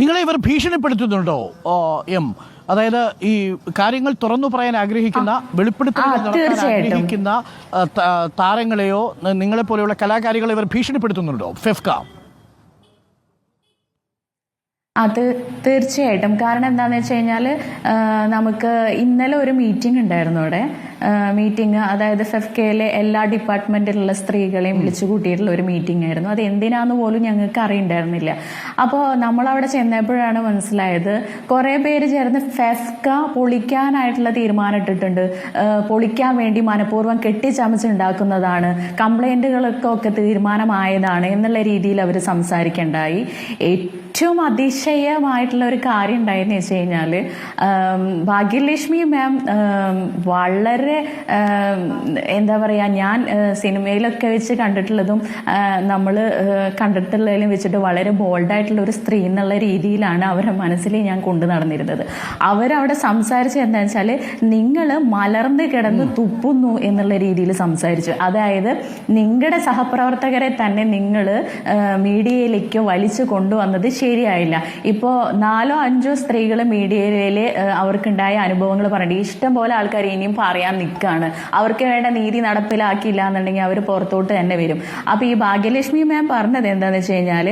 നിങ്ങളെ ഇവർ ഭീഷണിപ്പെടുത്തുന്നുണ്ടോ? എം. അതായത് ഈ കാര്യങ്ങൾ തുറന്നു പറയാൻ ആഗ്രഹിക്കുന്ന തീർച്ചയായിട്ടും. ആഗ്രഹിക്കുന്ന താരങ്ങളെയോ നിങ്ങളെ പോലെയുള്ള കലാകാരികളെ ഇവർ ഭീഷണിപ്പെടുത്തുന്നുണ്ടോ? ഫെഫ്ക. അത് തീർച്ചയായിട്ടും. കാരണം എന്താന്ന് വെച്ച് കഴിഞ്ഞാൽ നമുക്ക് ഇന്നലെ ഒരു മീറ്റിംഗ് ഉണ്ടായിരുന്നു അവിടെ. മീറ്റിംഗ് അതായത് ഫെഫ് കെയിലെ എല്ലാ ഡിപ്പാർട്ട്മെന്റിലുള്ള സ്ത്രീകളെയും വിളിച്ചു കൂട്ടിയിട്ടുള്ള ഒരു മീറ്റിംഗ് ആയിരുന്നു. അത് എന്തിനാന്ന് പോലും ഞങ്ങൾക്ക് അറിയണ്ടായിരുന്നില്ല. അപ്പോൾ നമ്മൾ അവിടെ ചെന്നപ്പോഴാണ് മനസ്സിലായത് കുറേ പേര് ചേർന്ന് ഫെഫ്ക പൊളിക്കാനായിട്ടുള്ള തീരുമാനം ഇട്ടിട്ടുണ്ട്. പൊളിക്കാൻ വേണ്ടി മനഃപൂർവം കെട്ടിച്ചമച്ചുണ്ടാക്കുന്നതാണ്. കംപ്ലൈന്റുകളൊക്കെ ഒക്കെ തീരുമാനമായതാണ് എന്നുള്ള രീതിയിൽ അവർ സംസാരിക്കണ്ടായി. ഏറ്റവും അതിശയമായിട്ടുള്ള ഒരു കാര്യം ഉണ്ടായെന്ന് വെച്ച് കഴിഞ്ഞാൽ ഭാഗ്യലക്ഷ്മി മാം വളരെ എന്താ പറയുക ഞാൻ സിനിമയിലൊക്കെ വെച്ച് കണ്ടിട്ടുള്ളതും നമ്മൾ കണ്ടിട്ടുള്ളതിലും വെച്ചിട്ട് വളരെ ബോൾഡായിട്ടുള്ള ഒരു സ്ത്രീ എന്നുള്ള രീതിയിലാണ് അവരുടെ മനസ്സിൽ ഞാൻ കൊണ്ടു നടന്നിരുന്നത്. അവരവിടെ സംസാരിച്ചത് എന്താ വെച്ചാൽ നിങ്ങൾ മലർന്ന് കിടന്ന് തുപ്പുന്നു എന്നുള്ള രീതിയിൽ സംസാരിച്ചു. അതായത് നിങ്ങളുടെ സഹപ്രവർത്തകരെ തന്നെ നിങ്ങൾ മീഡിയയിലേക്ക് വലിച്ചു കൊണ്ടുവന്നത് ശരിയായില്ല. ഇപ്പോ നാലോ അഞ്ചോ സ്ത്രീകൾ മീഡിയയിൽ അവർക്കുണ്ടായ അനുഭവങ്ങൾ പറഞ്ഞു ഇഷ്ടം പോലെ ആൾക്കാർ ഇനിയും പറയാൻ നിൽക്കുകയാണ് അവർക്ക് വേണ്ട നീതി നടപ്പിലാക്കിയില്ല എന്നുണ്ടെങ്കിൽ അവർ പുറത്തോട്ട് തന്നെ വരും. അപ്പോൾ ഈ ഭാഗ്യലക്ഷ്മി മാം പറഞ്ഞത് എന്താണെന്ന് വെച്ച് കഴിഞ്ഞാൽ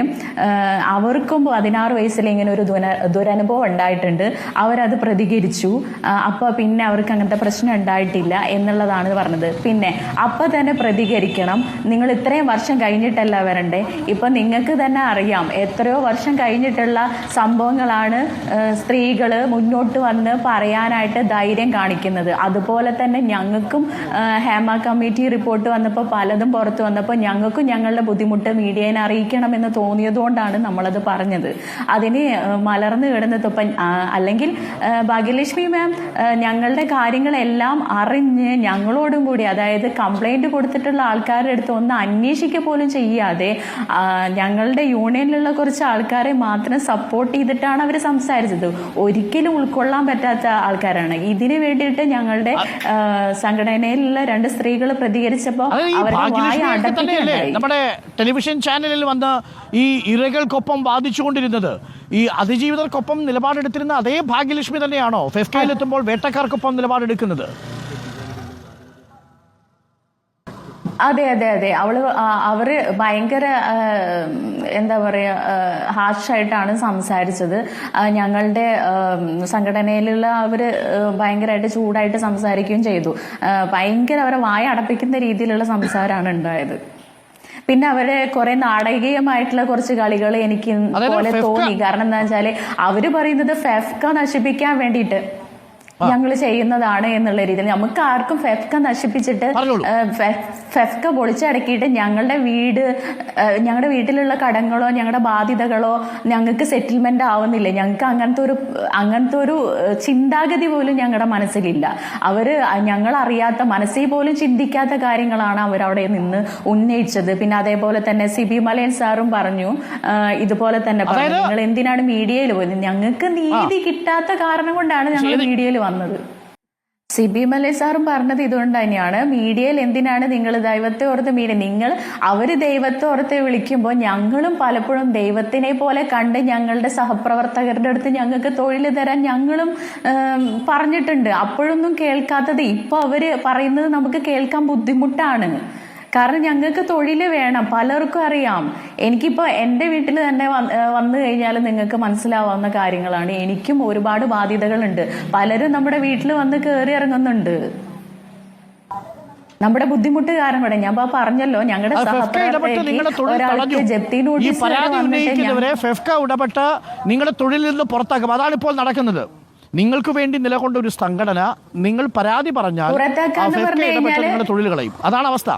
അവർക്കും പതിനാറ് വയസ്സിൽ ഇങ്ങനെ ഒരു ദുര ദുരനുഭവം ഉണ്ടായിട്ടുണ്ട്. അവരത് പ്രതികരിച്ചു. അപ്പോൾ പിന്നെ അവർക്ക് അങ്ങനത്തെ പ്രശ്നം ഉണ്ടായിട്ടില്ല എന്നുള്ളതാണ് പറഞ്ഞത്. പിന്നെ അപ്പം തന്നെ പ്രതികരിക്കണം. നിങ്ങൾ ഇത്രയും വർഷം കഴിഞ്ഞിട്ടല്ല വരണ്ടേ. ഇപ്പം നിങ്ങൾക്ക് തന്നെ അറിയാം എത്രയോ വർഷം കഴിഞ്ഞിട്ടുള്ള സംഭവങ്ങളാണ് സ്ത്രീകൾ മുന്നോട്ട് വന്ന് പറയാനായിട്ട് ധൈര്യം കാണിക്കുന്നത്. അതുപോലെ തന്നെ ഞങ്ങൾക്കും ഹേമ കമ്മിറ്റി റിപ്പോർട്ട് വന്നപ്പോൾ പലതും പുറത്തു വന്നപ്പോൾ ഞങ്ങൾക്കും ഞങ്ങളുടെ ബുദ്ധിമുട്ട് അറിയിക്കണം എന്ന് തോന്നിയതുകൊണ്ടാണ് നമ്മളത് പറഞ്ഞത്. അതിന് മലർന്ന് മലർന്നു കിടന്ന് തുപ്പൻ അല്ലെങ്കിൽ ഭാഗ്യലക്ഷ്മി മാം ഞങ്ങളുടെ കാര്യങ്ങളെല്ലാം അറിഞ്ഞ് ഞങ്ങളോടും കൂടി അതായത് കംപ്ലൈന്റ് കൊടുത്തിട്ടുള്ള ആൾക്കാരുടെ അടുത്ത് ഒന്ന് അന്വേഷിക്കുക പോലും ചെയ്യാതെ ഞങ്ങളുടെ യൂണിയനിലുള്ള കുറച്ച് ആൾക്കാരെ മാത്രം സപ്പോർട്ട് ചെയ്തിട്ടാണ് അവർ സംസാരിച്ചത്. ഒരിക്കലും ഉൾക്കൊള്ളാൻ പറ്റാത്ത ആൾക്കാരാണ്. ഇതിനു വേണ്ടിയിട്ട് ഞങ്ങളുടെ സംഘടനയിലുള്ള രണ്ട് സ്ത്രീകൾ പ്രതികരിച്ചപ്പോ നമ്മുടെ ടെലിവിഷൻ ചാനലിൽ വന്ന് ഈ ഇരകൾക്കൊപ്പം വാദിച്ചുകൊണ്ടിരുന്നത്. ഈ അതിജീവിതർക്കൊപ്പം നിലപാടെടുത്തിരുന്ന അതേ ഭാഗ്യലക്ഷ്മി തന്നെയാണോ? ഫെഫ്കയിലെത്തുമ്പോൾ വേട്ടക്കാർക്കൊപ്പം നിലപാടെടുക്കുന്നത്. അതെ അതെ അതെ. അവൾ അവർ ഭയങ്കര എന്താ പറയാ ഹാർഷായിട്ടാണ് സംസാരിച്ചത്. ഞങ്ങളുടെ സംഘടനയിലുള്ള അവർ ഭയങ്കരമായിട്ട് ചൂടായിട്ട് സംസാരിക്കുകയും ചെയ്തു. ഭയങ്കര അവരെ വായ അടപ്പിക്കുന്ന രീതിയിലുള്ള സംസാരമാണ് ഉണ്ടായത്. പിന്നെ അവരെ കുറെ നാടകീയമായിട്ടുള്ള കുറച്ച് കളികൾ എനിക്ക് പോലെ തോന്നി. കാരണം എന്താ വെച്ചാൽ അവർ പറയുന്നത് ഫെഫ്ക നശിപ്പിക്കാൻ വേണ്ടിയിട്ട്. ഞങ്ങൾ ചെയ്യുന്നതാണ് എന്നുള്ള രീതിയിൽ നമുക്ക് ആർക്കും ഫെഫ്ക നശിപ്പിച്ചിട്ട് ഫെഫ്ക പൊളിച്ചടക്കിയിട്ട് ഞങ്ങളുടെ വീട് ഞങ്ങളുടെ വീട്ടിലുള്ള കടങ്ങളോ ഞങ്ങളുടെ ബാധ്യതകളോ ഞങ്ങൾക്ക് സെറ്റിൽമെന്റ് ആവുന്നില്ല. ഞങ്ങൾക്ക് അങ്ങനത്തെ ഒരു അങ്ങനത്തെ ഒരു ചിന്താഗതി പോലും ഞങ്ങളുടെ മനസ്സിലില്ല. അവർ ഞങ്ങൾ അറിയാത്ത മനസ്സിൽ പോലും ചിന്തിക്കാത്ത കാര്യങ്ങളാണ് അവരവിടെ നിന്ന് ഉന്നയിച്ചത്. പിന്നെ അതേപോലെ തന്നെ സിബി മലയൻ സാറും പറഞ്ഞു ഇതുപോലെ തന്നെ പറഞ്ഞു നിങ്ങൾ എന്തിനാണ് മീഡിയയിൽ പോയത് ഞങ്ങൾക്ക് നീതി കിട്ടാത്ത കാരണം കൊണ്ടാണ് ഞങ്ങൾ. മീഡിയയിൽ വന്നത്. സിബി മലൈ സാറും പറഞ്ഞത് ഇതുകൊണ്ട് തന്നെയാണ്. മീഡിയയിൽ എന്തിനാണ് നിങ്ങൾ ദൈവത്തെ ഓർത്ത് മീഡിയ നിങ്ങൾ അവർ ദൈവത്തെ ഓർത്ത് വിളിക്കുമ്പോൾ ഞങ്ങളും പലപ്പോഴും ദൈവത്തിനെ പോലെ കണ്ട് ഞങ്ങളുടെ സഹപ്രവർത്തകരുടെ അടുത്ത് ഞങ്ങൾക്ക് തൊഴിൽ തരാൻ ഞങ്ങളും പറഞ്ഞിട്ടുണ്ട്. അപ്പോഴൊന്നും കേൾക്കാത്തത് ഇപ്പൊ അവർ പറയുന്നത് നമുക്ക് കേൾക്കാൻ ബുദ്ധിമുട്ടാണ്. കാരണം ഞങ്ങൾക്ക് തൊഴിൽ വേണം. പലർക്കും അറിയാം. എനിക്കിപ്പോൾ എന്റെ വീട്ടിൽ തന്നെ വന്ന് കഴിഞ്ഞാൽ നിങ്ങൾക്ക് മനസ്സിലാവുന്ന കാര്യങ്ങളാണ്. എനിക്കും ഒരുപാട് ബാധ്യതകളുണ്ട്. പലരും നമ്മുടെ വീട്ടിൽ വന്ന് കയറി ഇറങ്ങുന്നുണ്ട്. നമ്മുടെ ബുദ്ധിമുട്ട് കാരണം ഇവിടെ. ഞാൻ പറഞ്ഞല്ലോ ഞങ്ങളുടെ ഇടപെട്ട് നിങ്ങളുടെ തൊഴിലിൽ നിന്ന് പുറത്താക്കും. അതാണ് ഇപ്പോൾ നടക്കുന്നത്. നിങ്ങൾക്ക് വേണ്ടി നിലകൊണ്ട ഒരു സംഘടന നിങ്ങൾ പരാതി പറഞ്ഞാൽ തൊഴിലുകളെയും തൊഴിൽ കളയും. അതാണ് അവസ്ഥ.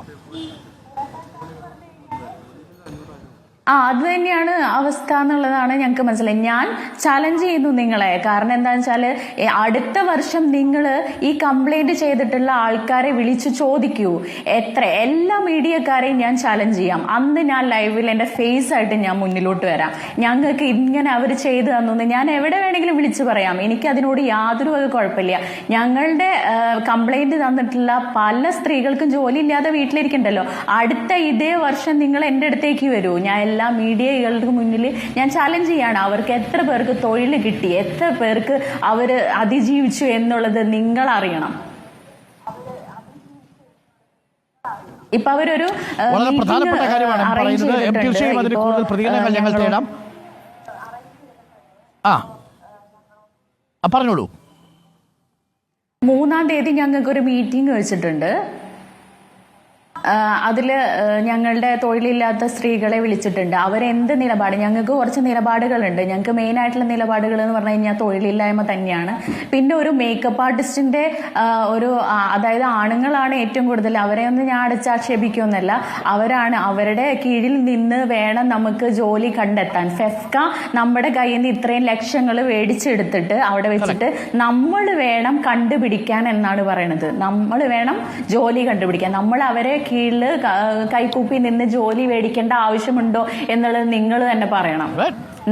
ആ അത് തന്നെയാണ് അവസ്ഥ എന്നുള്ളതാണ് ഞങ്ങൾക്ക് മനസ്സിലായി. ഞാൻ ചലഞ്ച് ചെയ്യുന്നു നിങ്ങളെ. കാരണം എന്താണെന്ന് വെച്ചാൽ അടുത്ത വർഷം നിങ്ങൾ ഈ കംപ്ലൈന്റ് ചെയ്തിട്ടുള്ള ആൾക്കാരെ വിളിച്ചു ചോദിക്കൂ. എത്ര എല്ലാ മീഡിയക്കാരെയും ഞാൻ ചലഞ്ച് ചെയ്യാം. അന്ന് ഞാൻ ലൈവിൽ എന്റെ ഫേസ് ആയിട്ട് ഞാൻ മുന്നിലോട്ട് വരാം. ഞങ്ങൾക്ക് ഇങ്ങനെ അവർ ചെയ്തു തന്നു ഞാൻ എവിടെ വേണമെങ്കിലും വിളിച്ചു പറയാം. എനിക്ക് അതിനോട് യാതൊരു വക കുഴപ്പമില്ല. ഞങ്ങളുടെ കംപ്ലൈന്റ് തന്നിട്ടുള്ള പല സ്ത്രീകൾക്കും ജോലി ഇല്ലാതെ വീട്ടിലിരിക്കണ്ടല്ലോ. അടുത്ത ഇതേ വർഷം നിങ്ങൾ എന്റെ അടുത്തേക്ക് വരൂ. ഞാൻ എല്ലാ മീഡിയകൾക്ക് മുന്നിൽ ഞാൻ ചാലഞ്ച് ചെയ്യാണ് അവർക്ക് എത്ര പേർക്ക് തൊഴിൽ കിട്ടി എത്ര പേർക്ക് അവർ അതിജീവിച്ചു എന്നുള്ളത് നിങ്ങൾ അറിയണം. ഇപ്പൊ അവരൊരു വളരെ പ്രധാനപ്പെട്ട കാര്യമാണ് പറയുന്നത്. തീർച്ചയായും അതിന് കൂടുതൽ പ്രതികരണങ്ങൾ ഞങ്ങൾ തേടാം. ആ, പറഞ്ഞോളൂ. മൂന്നാം തീയതി ഞങ്ങൾക്ക് ഒരു മീറ്റിംഗ് വെച്ചിട്ടുണ്ട്. അതിൽ ഞങ്ങളുടെ തൊഴിലില്ലാത്ത സ്ത്രീകളെ വിളിച്ചിട്ടുണ്ട്. അവരെന്ത് നിലപാട്? ഞങ്ങൾക്ക് കുറച്ച് നിലപാടുകളുണ്ട്. ഞങ്ങൾക്ക് മെയിൻ ആയിട്ടുള്ള നിലപാടുകൾ എന്ന് പറഞ്ഞു കഴിഞ്ഞാൽ തൊഴിലില്ലായ്മ തന്നെയാണ്. പിന്നെ ഒരു മേക്കപ്പ് ആർട്ടിസ്റ്റിന്റെ ഒരു അതായത് ആണുങ്ങളാണ് ഏറ്റവും കൂടുതൽ. അവരെ ഒന്നും ഞാൻ അടച്ചാക്ഷേപിക്കുമെന്നല്ല. അവരാണ് അവരുടെ കീഴിൽ നിന്ന് വേണം നമുക്ക് ജോലി കണ്ടെത്താൻ. ഫെസ്ക നമ്മുടെ കയ്യിൽ നിന്ന് ഇത്രയും ലക്ഷങ്ങൾ മേടിച്ചെടുത്തിട്ട് അവിടെ വെച്ചിട്ട് നമ്മൾ വേണം കണ്ടുപിടിക്കാൻ എന്നാണ് പറയണത്. നമ്മൾ വേണം ജോലി കണ്ടുപിടിക്കാൻ. നമ്മൾ അവരെ കീഴിൽ കൈക്കൂപ്പി നിന്ന് ജോലി മേടിക്കേണ്ട ആവശ്യമുണ്ടോ എന്നുള്ളത് നിങ്ങൾ തന്നെ പറയണം.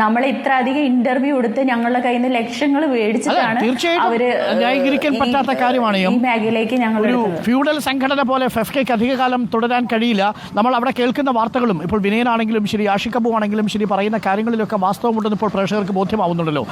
നമ്മൾ ഇത്ര അധികം ഇന്റർവ്യൂ എടുത്ത് ഞങ്ങളുടെ കയ്യിൽ നിന്ന് ലക്ഷങ്ങൾ മേടിച്ചിട്ടാണ് അവർ ന്യായീകരിക്കാൻ പറ്റാത്ത കാര്യമാണ്. ഈ മേഖലയിലേക്ക് ഞങ്ങൾ ഫ്യൂഡൽ സംഘടന പോലെ ഫെഫ്കയ്ക്ക് അധികകാലം തുടരാൻ കഴിയില്ല. നമ്മൾ അവിടെ കേൾക്കുന്ന വാർത്തകളും ഇപ്പോൾ വിനയനാണെങ്കിലും ശരി ആഷിക്കബു ആണെങ്കിലും ശരി പറയുന്ന കാര്യങ്ങളിലൊക്കെ വാസ്തവമുണ്ടെന്ന് ഇപ്പോൾ പ്രേക്ഷകർക്ക് ബോധ്യമാവുന്നുണ്ടല്ലോ.